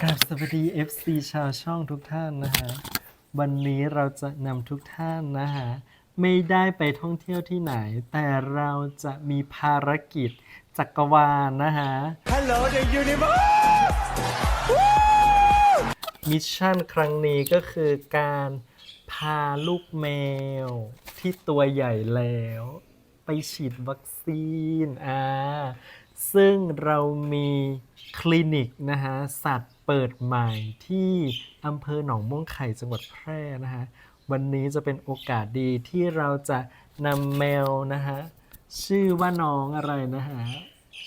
กราบสวัสดี FC ชาวช่องทุกท่านนะฮะ วันนี้เราจะนำทุกท่านนะฮะ ไม่ได้ไปท่องเที่ยวที่ไหน แต่เราจะมีภารกิจจักรวาลนะฮะ Hello the universe มิชชั่นครั้งนี้ก็คือการพาลูกแมวที่ตัวใหญ่แล้ว ไปฉีดวัคซีนอ่าซึ่งเรามีคลินิกนะฮะ สัตว์ เปิดใหม่ที่อำเภอหนองม่วงไข่จังหวัดแพร่นะฮะ วันนี้จะเป็นโอกาสดีที่เราจะนำแมวนะฮะ ชื่อว่าน้องอะไรนะฮะ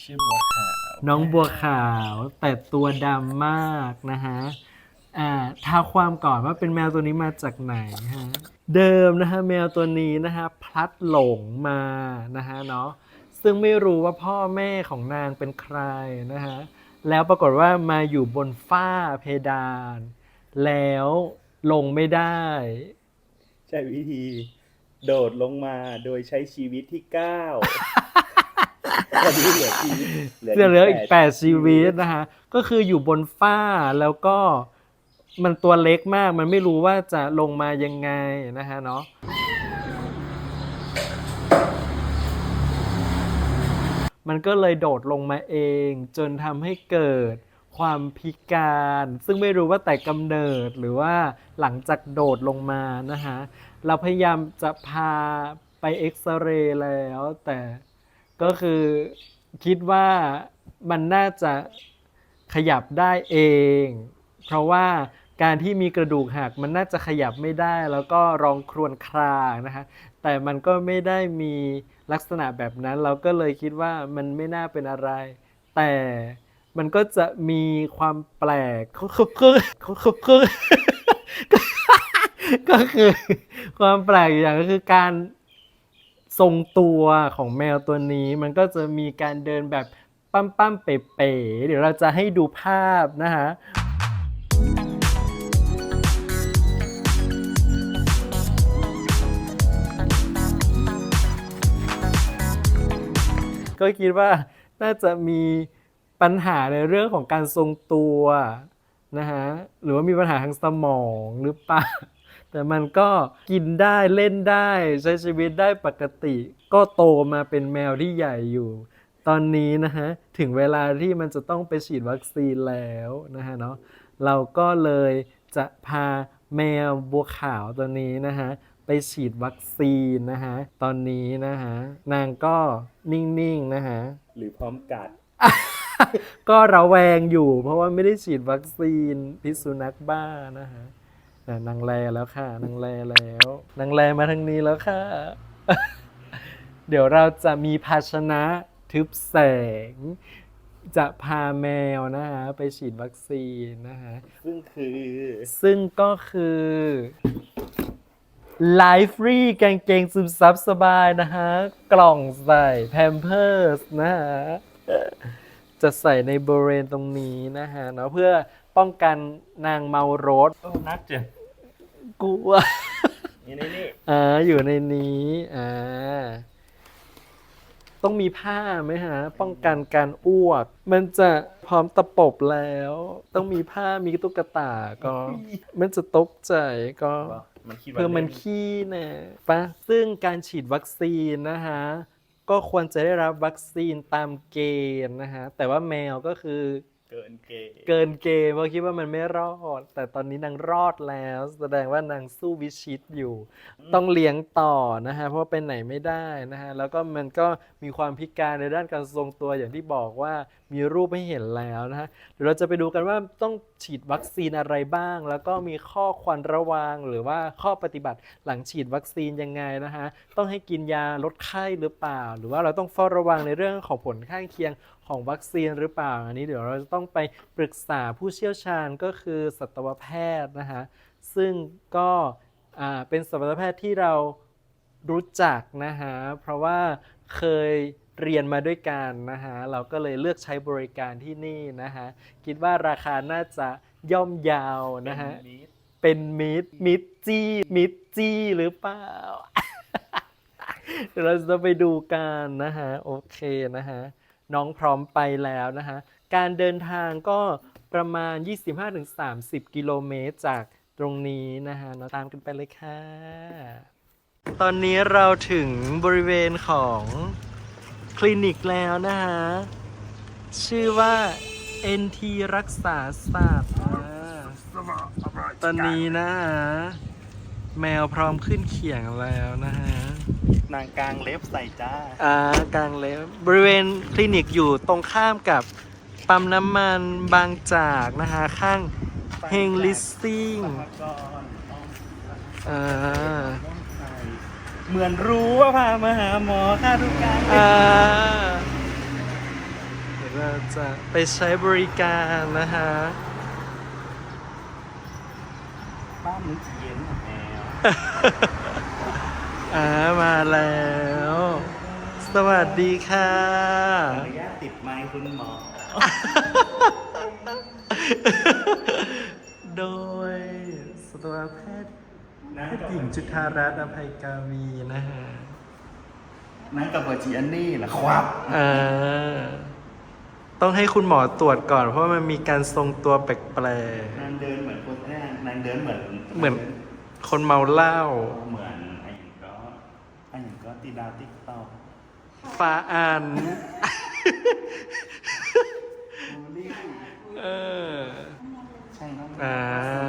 ชื่อบัวขาวน้องบัวขาวแต่ตัวดำมากนะฮะอ่าท้าความก่อนว่าเป็นแมวตัวนี้มาจากไหนฮะ เดิมนะฮะแมวตัวนี้นะฮะพลัดหลงมานะฮะเนาะซึ่งไม่รู้ว่าพ่อแม่ของนางเป็นใครนะฮะ แล้วปรากฏว่ามาอยู่บนฝ้าเพดาน แล้วลงไม่ได้ ใช้วิธี โดดลงมาโดยใช้ชีวิตที่เก้าตอนนี้เหลือชีวิตจะเหลืออีกแปดชีวิตนะฮะก็คืออยู่บนฝ้าแล้วก็มันตัวเล็กมากมันไม่รู้ว่าจะลงมายังไงนะฮะเนาะ มันก็เลยโดดลงมาเอง จนทำให้เกิดความพิการ ซึ่งไม่รู้ว่าแต่กำเนิดหรือว่าหลังจากโดดลงมานะฮะเราพยายามจะพาไปเอ็กซเรย์แล้วแต่ก็คือคิดว่ามันน่าจะขยับได้เอง เพราะว่า การที่มีกระดูกหักมันน่าจะขยับไม่ได้ แล้วก็ร้องครวญครางนะฮะแต่มันก็ไม่ได้มีลักษณะแบบนั้น เราก็เลยคิดว่ามันไม่น่าเป็นอะไร แต่มันก็จะมีความแปลกก็คือความแปลกอย่างก็คือการทรงตัวของแมวตัวนี้ มันก็จะมีการเดินแบบปั้มปั้มๆเป๋ๆเดี๋ยวเราจะให้ดูภาพนะฮะ ก็คิดว่าน่าจะมีปัญหาในเรื่องของการทรงตัวนะฮะหรือว่ามีปัญหาทางสมองหรือเปล่าแต่มันก็กินได้เล่นได้ใช้ชีวิตได้ปกติ ก็โตมาเป็นแมวที่ใหญ่อยู่ ตอนนี้นะฮะถึงเวลาที่มันจะต้องไปฉีดวัคซีนแล้วนะฮะเนาะเราก็เลยจะพาแมวบัวขาวตัวนี้นะฮะ ไปฉีดวัคซีนนะฮะ ตอนนี้นะฮะ นางก็นิ่งๆนะฮะ หรือพร้อมกัด ก็ระแวงอยู่ เพราะว่าไม่ได้ฉีดวัคซีนพิษสุนัขบ้านะฮะน่ะนางแลแล้วค่ะ นางแลแล้วนางแลมาทางนี้แล้วค่ะ เดี๋ยวเราจะมีภาชนะทึบแสง จะพาแมวนะฮะ ไปฉีดวัคซีนนะฮะ ซึ่งคือ ซึ่งก็คือ ไลฟ์ฟรีกางเกงซึมซับสบายนะฮะ กล่องใส่แพมเพิร์สนะฮะ จะใส่ในบริเวณตรงนี้นะฮะเนาะเพื่อป้องกันนางเมารถโอ้นักจังกลัวนี่นี่นี่อ่าอยู่ในนี้อ่าต้องมีผ้าไหมฮะ ป้องกันการอ้วก มันจะพร้อมตะปบแล้ว ต้องมีผ้ามีตุ๊กตาก็ มันจะตกใจก็ว่า มันคิดว่าเพื่อมันล่ขี้นะปะซึ่งการฉีดวัคซีนนะฮะก็ควรจะได้รับวัคซีนตามเกณฑ์นะฮะแต่ว่าแมวก็คือเกินเกย์เกินเกณฑ์เพราะคิดว่ามันไม่รอด แต่ตอนนี้นางรอดแล้ว แสดงว่านางสู้วิชิตอยู่ ต้องเลี้ยงต่อนะฮะเพราะว่าไปไหนไม่ได้นะฮะแล้วก็มันก็มีความพิการในด้านการทรงตัวอย่างที่บอกว่ามีรูปให้เห็นแล้วนะฮะเดี๋ยวเราจะไปดูกันว่าต้องฉีดวัคซีนอะไรบ้าง แล้วก็มีข้อควรระวังหรือว่าข้อปฏิบัติหลังฉีดวัคซีนยังไงนะฮะต้องให้กินยาลดไข้หรือเปล่า หรือว่าเราต้องเฝ้าระวังในเรื่องของผลข้างเคียงของวัคซีนหรือเปล่า อันนี้เดี๋ยวเราจะต้องไปปรึกษาผู้เชี่ยวชาญก็คือสัตวแพทย์นะฮะซึ่งก็เป็นสัตวแพทย์ที่เรารู้จักนะฮะเพราะว่าเคย เรียนมาด้วยกันนะฮะเราก็เลยเลือกใช้บริการที่นี่นะฮะคิดว่าราคาน่าจะย่อมเยาวนะฮะเป็มิตรเป็นมิดมิดจี้มิดจี้หรือเปล่าเดี๋ยวเราจะไปดูกันนะฮะโอเคนะฮะน้องพร้อมไปแล้วนะฮะการเดินทางก็ประมาณ 25-30 กิโลเมตรจากตรงนี้นะฮะ เราตามกันไปเลยค่ะ ตอนนี้เราถึงบริเวณของ คลินิกแล้วนะฮะ ชื่อว่า NT รักษาสัตว์อ่าตอนนี้นะฮะ แมวพร้อมขึ้นเขียงแล้วนะฮะ นางกลางเล็บใส่จ้า อ่ากลางเล็บบริเวณคลินิกอยู่ตรงข้ามกับปั๊มน้ำมันบางจากนะฮะ ข้างเฮงลิสซิ่งสหกรณ์อ้อมอ่า เหมือนรู้ว่าพามาหาหมอค่ะทุกการอ่าเดี๋ยวเราจะไปใช้บริการนะฮะ บ้านนึกเย็นแมวอ่ามาแล้ว สวัสดีค่ะ ขออนุญาตติดไมค์คุณหมอ โดยสัตวแพทย์ แพทย์หญิงจุธารัตน์อภัยกาวีนะฮะนั่งกับเวอร์จิอันนี่เหรอครับอ่าต้องให้คุณหมอตรวจก่อน เพราะว่ามันมีการทรงตัวแปลกนางเดินเหมือนคนแรกนางเดินเหมือนๆเหมือนคนเมาเหล้าเหมือนไอ้หยังก็ไอ้หยังก็ตีดาวติ๊กต็อกฟ้าอ่านเออใช่น้องอ่าไปจ้า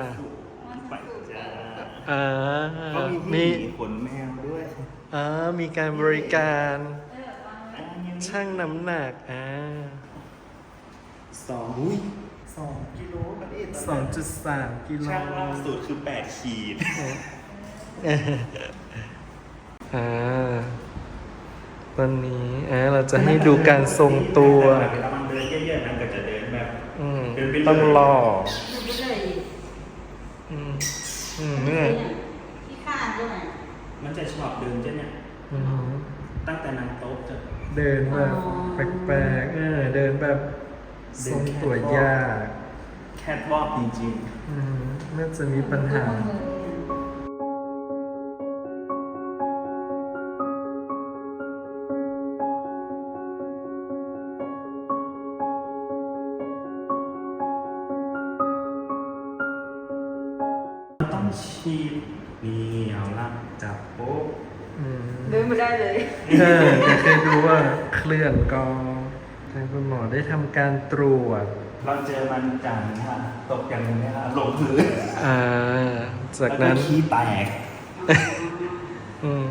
อ่าก็มีมีที่ขนแมวด้วยอ่ามีการบริการอ่ายังมีชั่งน้ำหนักอ่าสองอุ้ยสองกิโลประเทศสองจุดสามกิโลช่างล่าสุดคือแปดขีด อ่าตอนนี้อ่าเราจะให้ดูการทรงตัว เวลามันเดินเยอะๆนั่นก็จะเดินแบบอืมเดินไปเลยต้องรอดูไปเลยอืม อืมเนี่ยที่ข้างด้วย มันจะชอบเดินเจ้าเนี่ยอืมตั้งแต่นางโต๊ะจะ เดินแบบแปลกๆเออเดินแบบทรงตัวยากแคทวอล์กจริงอืมน่าจะมีปัญหาๆ นี่เอาละจับปุ๊บอืมเดินไม่ได้เลย เออแต่เคยดูว่าเคลื่อนก็ทางคุณหมอได้ทำการตรวจเราเจอมันจังค่ะตกอย่างหนึงนะคะลงพื้นอ่าจากนั้นแล้วขี้แตก อืม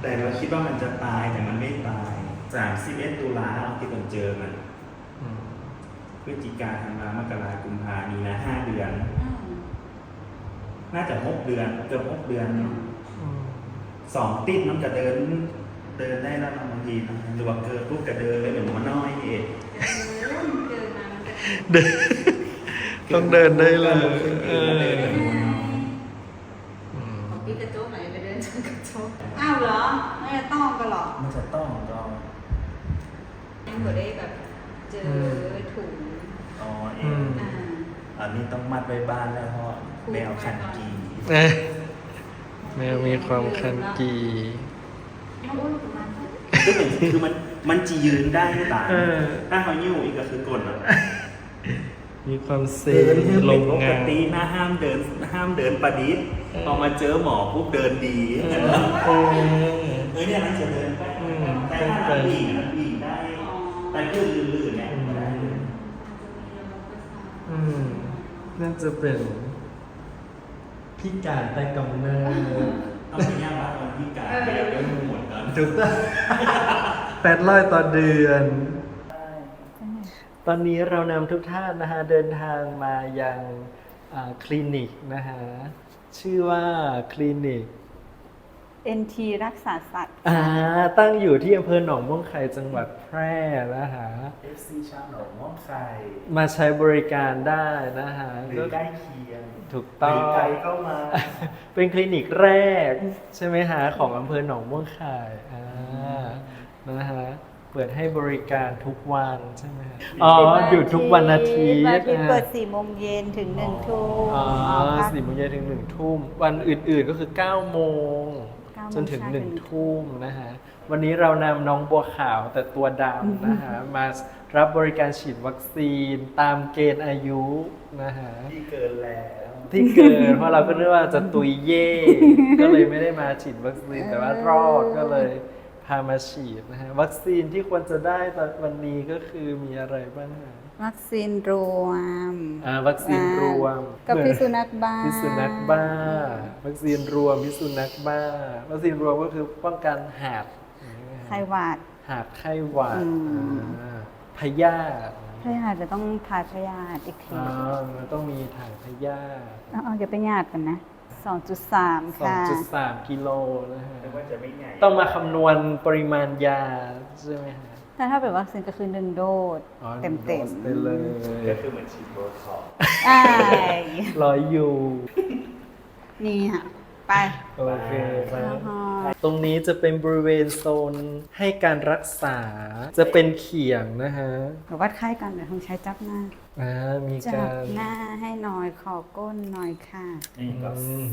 แต่เราคิดว่ามันจะตายแต่มันไม่ตาย31ตุลาเราที่ผมเจอมันอืมพฤศจิกาธันวามกรากุมภามีนาห้าเดือน น่าจะหกเดือนเกือบหกเดือนอืมสองติดมันก็เดิน เดินได้แล้วบางทีนะหรือว่าเกิดปุ๊บก็เดินเลยเหมือนหมอน้อยนี่เองเดินมามันจะเดินต้องเดินได้เลยเอเอออเดินเหมือนหมอน้อยอืมของพี่กระโจกไหนไปเดินชนกระโจกอ้าวเหรอไม่ได้ต้องกันหรอมันจะต้องก็ยังไม่ได้แบบเจอถุงอ๋อเออืงมอ่าอันนี้ต้องมัดไว้บ้านแล้วเพราะ แมวคันกีเอ๊ะแมวมีความคันกีไม่รู้ประมาณคือเหมือนคือมันมันจียืนได้ไม่ต่างเออถ้าเขายิ้วอีกก็คือกดอะมีความเซเดินให้ลเป็นงปกงานตินะห้ามเดินห้ามเดินประดิษฐ์พอมาเจอหมอปุ๊บเดินดีเอเอออเนี่ยมันจะเดินได้อืมแต่ถ้ามันวิ่งมันวิ่งได้แต่ลื่นลื่นๆเนี่ยไม่ได้เลยอืมน่าจะเป็น พิการแต่กำเนิดต้องไปย่างว่าวันที่การเดียวก็หมดแล้วถูกต้องแปดร้อยต่อเดือน ตอนนี้เรานำทุกท่านนะฮะเดินทางมายังอ่าคลินิกนะฮะชื่อว่าคลินิก NT รักษาสัตว์อ่าตั้งอยู่ที่อำเภอหนองม่วงไข่จังหวัดแพร่นะฮะเอฟซีชาวหนองม่วงไข่มาใช้บริการได้นะฮะหรือใกล้เคียงถูกหต้อรืงอไกลเข้ามา เป็นคลินิกแรก ใช่ไหมฮะ ของอำเภอหนองม่วงไข่อ่านะฮะ เปิดให้บริการทุกวันใช่ไหมฮะอ๋อหยุดทุกวันอาทิตวันย์อาทิตย์อ่าเปิด4โมงเย็นถึง1ทุ่มอ๋อพักสี่โมงเย็นถึงหนึ่งทุ่มวันอื่นๆก็คือ9โมงเก้าโมง จนถึงเช้าหนึ่งถึงทุ่มนะฮะ วันนี้เรานำน้องบัวขาวแต่ตัวดำนะฮะ มารับบริการฉีดวัคซีนตามเกณฑ์อายุนะฮะ ที่เกินแล้ว ที่เกินเพราะเราก็นึกว่าจะตุยเย่ ก็เลยไม่ได้มาฉีดวัคซีนแต่ว่ารอดก็เลย พามาฉีดนะฮะวัคซีนที่ควรจะได้ตอนวันนี้ก็คือมีอะไรบ้างฮะวัคซีนรวมอ่าวัคซีนรวมกับเหมือนพิษสุนัขบ้าพิษสุนัขบ้า วัคซีนรวมพิษสุนัขบ้า วัคซีนรวมก็คือป้องกันหาดไข้หวัดหาดไข้หวัดอืมอ่าพยาธิพยาธิจะต้องทายพยาธิอีกทีอ่ามันต้องมีถ่ายพยาธิเอาเอาเดี๋ยวไปญาติกันนะ 2.3สองค่ะจุดสามกิโลนะฮะแต่ว่าจะไม่ใหญ่ต้องมาคำนวณปริมาณยาใช่ไหมฮะแต่ถ้าเป็นวัคซีนก็คือหนึ่งโดสอ๋อเต็มเต็มโดสไปเลยก็คือเหมือนฉีดโบท็อกซ์ๆอ้ายร้อยอยู่ นี่ค่ะ ไป โอเคไปอ่าฮะตรงนี้จะเป็นบริเวณโซนให้การรักษา จะเป็นเขียงนะฮะเดี๋ยววัดไข้กันเดี๋ยวต้องใช้จับหน้า อ่ามีจักาบรหน้าให้หน่อยขอก้นหน่อยค่ะ นี่ก็อืม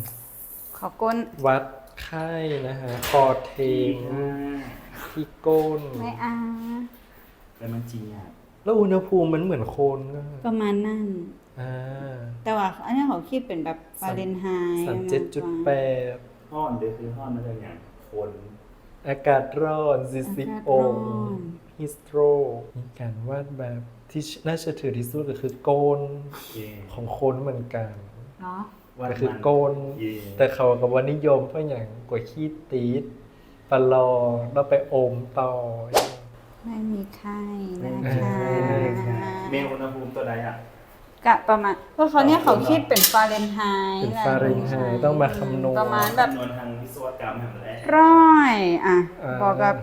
ขอก้นวัดไข้นะฮะคอเทงที่ก้น ไม่เอาแต่มันจริงอะแล้วอุณหภูมิมันเหมือนโคนก็ประมาณนั่น อ่าแต่ว่าอันนี้เขาคิดเป็นแบบฟาเรนไฮต์สามเจ็ดจุดแปดห้อนเดี๋ยวคือห้อนมันจะอย่างคนอากาศร้อนซิสิบองฮิสโตรมีการวาดแบบที่น่าเชื่อถือที่สุดก็คือโกนเย่ของคนเหมือนกันเนาะวันก็คือโกนเย่แต่เขากับว่านิยมเพราะอย่างกว่าขี้ตีดปลอแล้วไปอมต่อ ไม่มีไข้นะไม่คะมีไข้เมลอุณหภูมิตัวใดอะ กะประมาณเพราะเขาเนี่ยเขาคิดเป็นฟาเรนไฮต์เป็นฟาเรนไฮต์ต้องมาคำนวณประมาณแบบคำนวณทางวิศวกรรมแห่งแรกร้อยอะอ่าบอกกับ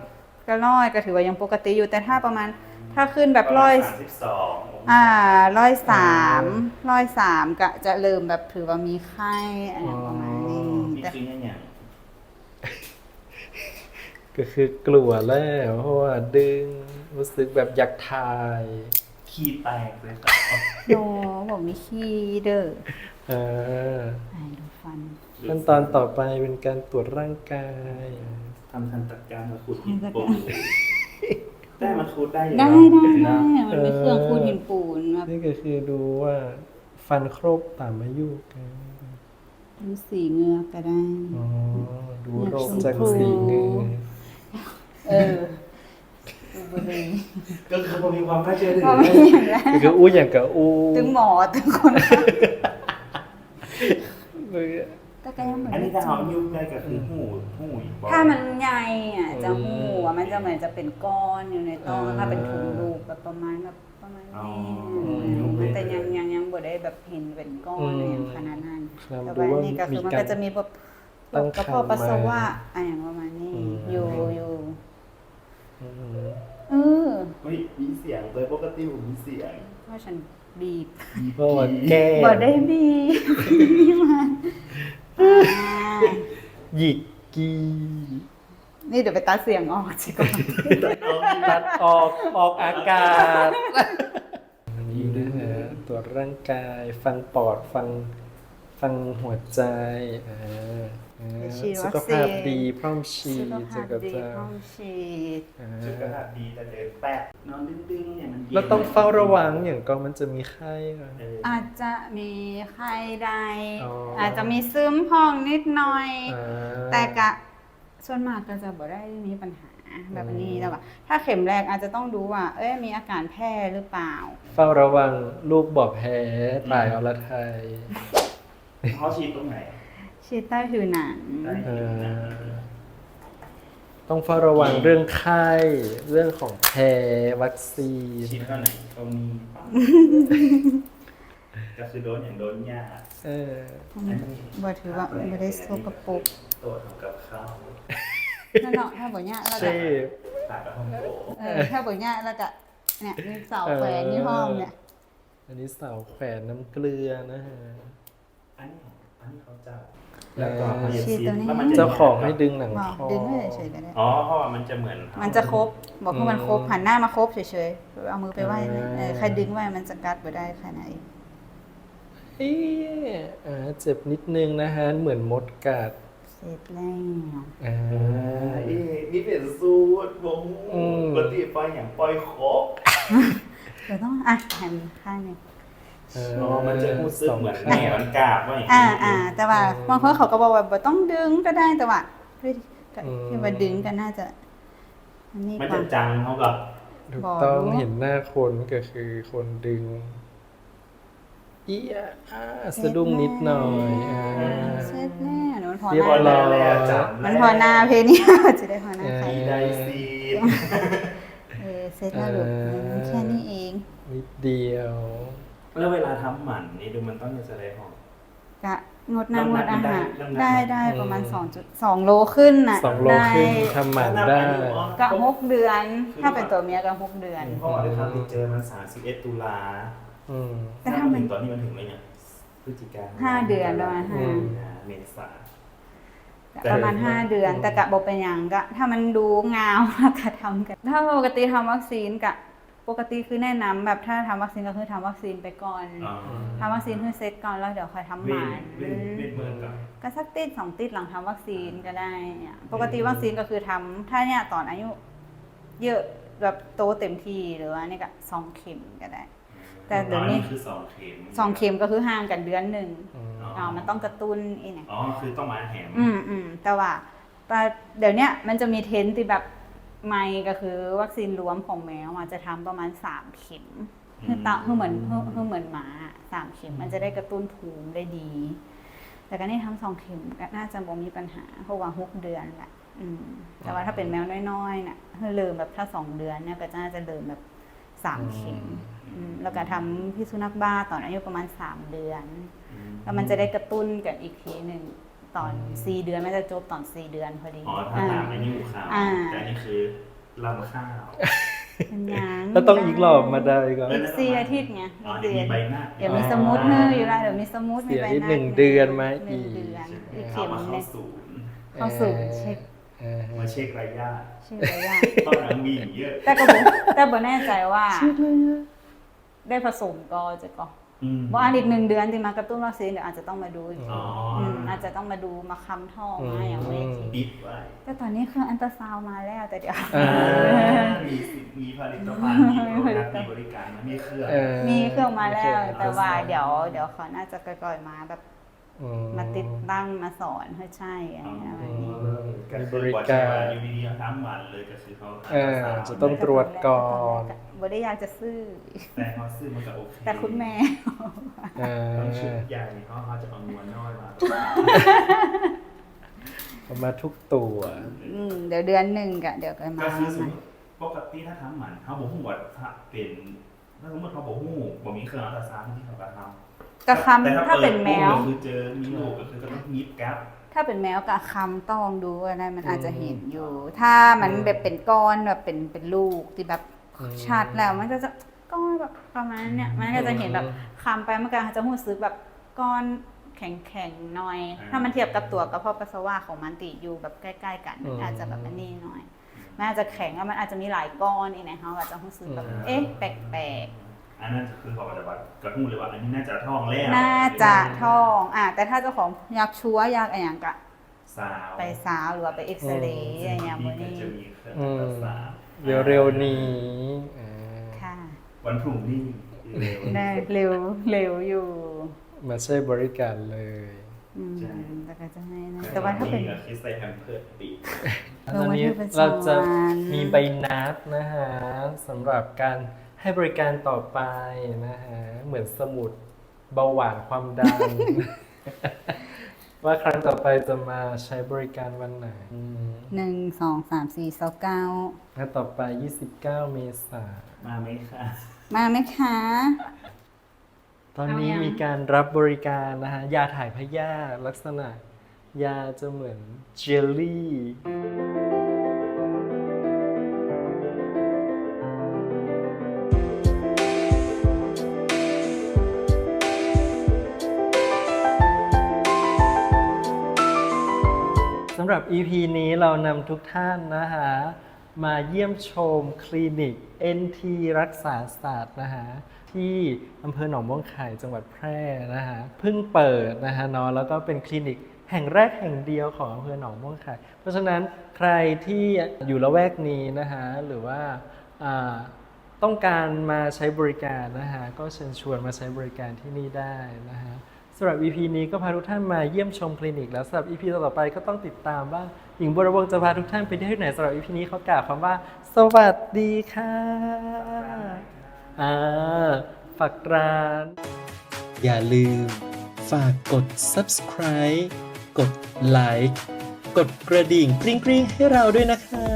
ก็ร้อยก็ถือว่ายังปกติอยู่แต่ถ้าประมาณถ้าขึ้นแบบร้อยสามสิบสองงศอ่าร้อยสามร้อยสามก็จะเริ่มแบบถือว่ามีไข้อะไรประมาณนี้นี่แต่คืออย่างก็คือกลัวแล้วเพราะว่าดึงรู้สึกแบบอยากถ่าย ขี้แตกเลยครับโนบอกมีขี้เด้ออ่าไหนดูฟันขั้นตอนต่อไปเป็นการตรวจร่างกายทำทันตกรรมมาขุดหินปูนได้มาขุดได้อยู่ได้เนอะได้ได้มันเป็นเครื่องคูดหินปูนแบบนี่ก็คือดูว่าฟันครบตามอายุกันดูสีเหงือกก็ได้อ๋อดูโรคชมพูจากสีเงือเออดู บุหรีก็คือพอมีความน่าเชื่อถือพอไม่อย่างนั้นก็คืออู้อย่างกับอู้ถึงหมอถึงคนไข้เออแต่ก็ยังเหมือนอันนี้ถ้าเอายุบได้ก็คือหูหูอีกบอกถ้ามันใหญ่อะจะหูอะมันจะเหมือนจะเป็นก้อนอยู่ในท้องถ้าเป็นถุงลูกแบบประมาณแบบประมาณนี้แต่ยังยังยังบ่ได้แบบเห็นเป็นก้อนอะไรอย่างขนาดนั้นครับแต่ดูว่าว่านี่ก็มีคือมันกาก็รจะมีแบบตั้งกระเพาะครรภ์ปัสสาวะมาอะไรอย่างประมาณนี้อืมอยู่อยู่อืม เออเฮ้ยมีเสียงโดยปกติผมมีเสียงเพราะฉันบีบเพราะว่าแก้บ่ได้บีบนี่มันอ่าหยิกกีนี่เดี๋ยวไปตัดเสียงออกสิก่อนตัดออกออกอากาศอันนี้นะฮะตรวจร่างกายฟังปอดฟัง ฟังหัวใจอ่าอ่าฉีดสุวัขคซีภาพนดีพร้อมฉีสุดขภาพจะดีจะพร้อมฉีด อ่าสุขภาพดีแต่เดินแปะนอนดึงๆเนี่ยมันย็นแล้วต้องเฝ้าระวังอย่างก็มันจะมีไข้ค่ะเอออาจจะมีไข้ใดอ๋ออ อาจจะมีซึมพองนิดหน่อย อ่า แต่กะส่วนมากก็จะบ่ได้มีปัญหาแบบนี้อืม แต่ว่าถ้าเข็มแรกอาจจะต้องดูว่า เอ้ยมีอาการแพ้หรือเปล่า เฝ้าระวังลูกบอกแพ้ตายอรไทย เขาฉีดตรงไหนฉีดใต้ผิวหนังได้เอ่อต้องเฝ้าระวังเรื่องไข้ เรื่องของแพ้วัคซีนฉีดเท่าไหนตรงนี้ปั๊บก็คือโดนอย่างโดนยาเออบ่ถือว่าบ่ได้สกปรกตัวทำกับข้าวนั่นเนาะถ้าบ่ยะแล้วเชก็ฟผ่านไปห้องโถเออถ้าบ่ยะแล้วก็เนี่ยมีเสาแขวนที่ห้องเนี่ย อันนี้เสาแขวนน้ำเกลือนะฮะ อันนี้อันนี้เขาจะแล้วก็พยาฉีดซีตัวนี้แล้วมันจะเจ้าของให้ดึงหนังบอกคอดึงไว้เฉยๆก็ได้อ๋อเพราะว่ามันจะเหมือน มันจะครบบอกว่ามันครบอืมหันหน้ามาครบเฉยๆเอามือไปไหว้นะอ่าเออใครดึงไว้มันจะกัดไปได้ขนาดไหนเอ๊ะอ่าเจ็บนิดนึงนะฮะเหมือนมดกัดเสร็จแล้วอ่าเอ๊ะนี่เป็นสูตรวงอืมปกติปล่อยอย่างปล่อยครบเดี๋ยวต้องอะแถมข้างหนึง อ๋อมันจะรู้สึกเหมือนแหนมันกาบว่าอย่างอ่านี้อ่าแต่ว่าบางคนเขาก็บอกว่าบ่ต้องดึงก็ได้แต่ว่าเฮ้ยที่ว่าดึงก็น่าจะอันนี้มันก่อจะนจังเขากับถูกบอกต้องรู้เห็นหน้าคนก็คือคนดึงเอียอ่าสะดุ้งนิดหน่อยอ่าเสร็จแน่เดี๋ยวมันพอเรียบหร้น้าอยแล้วจับมันพอหน้าเพนี่จะได้พอหน้าใครมีไดซีนเออเสร็จแล้วลูกมันแค่นี้เองนิดเดียว แล้วเวลาทำหมันนี่ดูมันต้องจะได้ของกะงดน้ำงดอาหารน้ำหนักได้มันได้ได้ประมาณ อืมสองจุดสองโลขึ้นน่ะสองโลได้ครึ่งทำหมันได้ กะหกเดือน ถ้าเป็นตัวเมียก็หกเดือน พ่อได้ครับที่เจอมัน31ตุลาอืม แต่ถ้ามันถึงตอนนี้มันถึงอะไรเนี่ยพฤศจิกาห้าเดือนประมาณห้าอืมเมษาประมาณ 5 เดือน แต่กะบอกเป็นอย่างก็ถ้ามันดูงามก็ทำกัน ถ้าปกติทำวัคซีนกะ ปกติคือแนะนำแบบถ้าทำวัคซีนก็คือทำวัคซีนไปก่อนอ๋อทำวัคซีนคือเซตก่อนแล้วเดี๋ยวค่อยทำหเว้นมันเว้นเว้นเมืองกับ ก็สักติดสองติดหลังทำวัคซีนก็ได้อะปกติวัคซีนก็คือทำถ้าเนี่ยตอนอายุ เยอะแบบโตเต็มที่หรือว่านี่ก็สองเข็มก็ได้ แต่เดี๋ยวนี้ คือสองเข็มสองเข็มก็คือห่างกันเดือนหนึ่งอืมอ๋อมันต้องกระตุ้นอีกไงอ๋อคือต้องมาแหมอืมอืมแต่ว่าแต่เดี๋ยวเนี้ยมันจะมีเทรนด์ที่แบบ ไม่ก็คือวัคซีนรวมของแมวอะจะทำประมาณสามเข็มคือตาคือเหมือนคือคือเหมือนหมาอะสามเข็มมันจะได้กระตุ้นภูมิได้ดี แต่การที่ทำสองเข็มก็น่าจะบ่มีปัญหาเพราะว่าหกเดือนแหละอืมแต่ว่าถ้าเป็นแมวน้อยๆน่ะคือเริ่มแบบถ้าสองเดือนเนี่ยก็น่าจะเริ่มแบบสามเข็มอืมแล้วก็ทำพิษสุนัขบ้าตอนอายุประมาณสามเดือน แล้วมันจะได้กระตุ้นกันอีกทีหนึ่ง ตอนสี่เดือนมันจะจบตอนสี่เดือนพอดีอ๋อถ้าถามอันนี้หูขาวอ่าแต่อันนี้คือลำข้าวเป็นยังแล้วต้องอีกรอบมาได้ก็อีกสี่อาทิตย์ไงอ๋อเดี๋ยวมีใบหน้าเดี๋ยวมีสมูทเนอร์อยู่แล้วเดี๋ยวมีสมูทมีเสียใบอีกหน้าหนึ่งเดือนมาหนึ่อีงกเดือนอีกเข้าเข็มมาหเข้านึ่งศูนย์เข้าสู่เช็คอ่าฮะมาเช็คระยะชื่ออะไรยากต้องหลังมีอยู่เยอะแต่ก็บอกแต่บ่แน่ใจว่า ได้ผสมก็จะก็อืม ว่าอันอีกหนึ่งเดือนที่มากระตุ้นวัคซีนเดี๋ยวอาจจะต้องมาดูอีกอ๋ออื มอาจจะต้องมาดูมาค้ำท่อมาอย่างไรทีปิดไว้แต่ตอนนี้เครื่องอันตราซาวน์มาแล้วแต่เดี๋ยว อ่า มีสิมีผลิตภัณฑ์มีโปรดักต์มีบริการนะมีเครื่องเออมีเครื่องมาแล้วโอเคแต่ว่าเดี๋ยวเดี๋ยวเขาน่าจะก่อยๆมาแบบ อืมาติดตั้งมาสอนให้ใช่อะไรอ๋อแบบนี้ก็คือบริการอยู่ดีๆทั้งวันเลยก็คือเขาเออจะต้องตรวจก่อนบ่ได้อยากจะซื้อ แต่เขาซื้อมันก็โอเคแต่คุณแม่อ่าต้องชุดใหญ่เขาเขาจะเอานวลน้อยมาเอามาทุกตัวอืมเดี๋ยวเดือนหนึ่งกะเดี๋ยวก็มาก็คือสมใหม่มติปกติถ้าทำหมันเขาบอกหูว่าถ้าเป็นถ้าสมมติเขาบอกหูบอกมีเครื่องอัลตราซาวด์ที่เขากระทำ กะคำถ้าเป็นแมว ก็คือเจอมีลูกก็คือก็ต้องยิบแก๊ปถ้าเป็นแมวกะคำต้องดูอะไรมันอาจจะเห็นอยู่ ถ้ามันแบบเป็นก้อนแบบเป็นเป็นลูกที่แบบอืมชัดแล้วมันก็จะก้อนแบบประมาณเนี้ยมันก็จะเห็นแบบคำไปมันก็จะรู้สึกแบบก้อนแข็งๆหน่อย ถ้ามันเทียบกับตัวกระเพาะปัสสาวะของมันติอยู่แบบใกล้ ๆ กันมันอาจจะแบบอันนี้หน่อยมันอาจจะแข็งแล้วมันอาจจะมีหลายก้อนอีกนะเขาอาจจะรู้สึกแบบอืมเอ๊ะแปลก อันนั้นคือเขาก็จะแบบกระหูเลยว่าอันนี้น่าจะท้องแล้วๆน่าจะท้องอะแต่ถ้าเจ้าของอยากชัวร์อยากอะไรอย่างกะสาวไปซาวหรือว่าไปเอ็กซเรย์อะไรอย่างนี้นี้จะมีเครื่องอือัลมตราซาวด์เร็วๆนี้อ่าค่ะวันพรุ่งนี้เร็วได้เร็วเร็วอยู่มาใช้บริการเลยอืมใช่แต่ก็จะให้นะแต่ว่าถ้าเป็นก็คือใส่แฮมเพิร์ดปีกเอตออนวันนี้ที่เป็นเราจะสวรรค์มีใบนัดนะฮะสำหรับการ ให้บริการต่อไปนะฮะเหมือนสมุดเบาหวานความดัน ว่าครั้งต่อไปจะมาใช้บริการวันไหนอืมหนึ่งสองสามสี่สองเก้าแล้วต่อไป 29 เมษายนมาไหมคะมาไหมคะ ตอนนี้เอายังมีการรับบริการนะฮะ ยาถ่ายพยาธิลักษณะ ยาจะเหมือนเจลลี่ับ EP นี้เรานำทุกท่านนะฮะมาเยี่ยมชมคลินิก NT รักษาศาสตร์นะฮะที่อำเภอหนองม่วงไข่จังหวัดแพร่นะฮะเพิ่งเปิดนะฮะเนาะแล้วก็เป็นคลินิกแห่งแรกแห่งเดียวของอำเภอหนองม่วงไข่เพราะฉะนั้นใครที่อยู่ละแวกนี้นะคะหรือว่าต้องการมาใช้บริการนะคะก็เชิญชวนมาใช้บริการที่นี่ได้นะคะำหรับ EP นี้ก็พาทุกท่านมาเยี่ยมชมคลินิก แล้วสำหรับ EP ต่อๆไปก็ต้องติดตามว่าหญิงบรวงจะพาทุกท่านไปที่ไหนสำหรับ EP นี้เขากล่าวคำว่า สวัสดีค่ะอ่าฝากร้าน อย่าลืม ฝากกด subscribe กดไลค์กดกระดิ่งกริ๊งๆให้เราด้วยนะคะ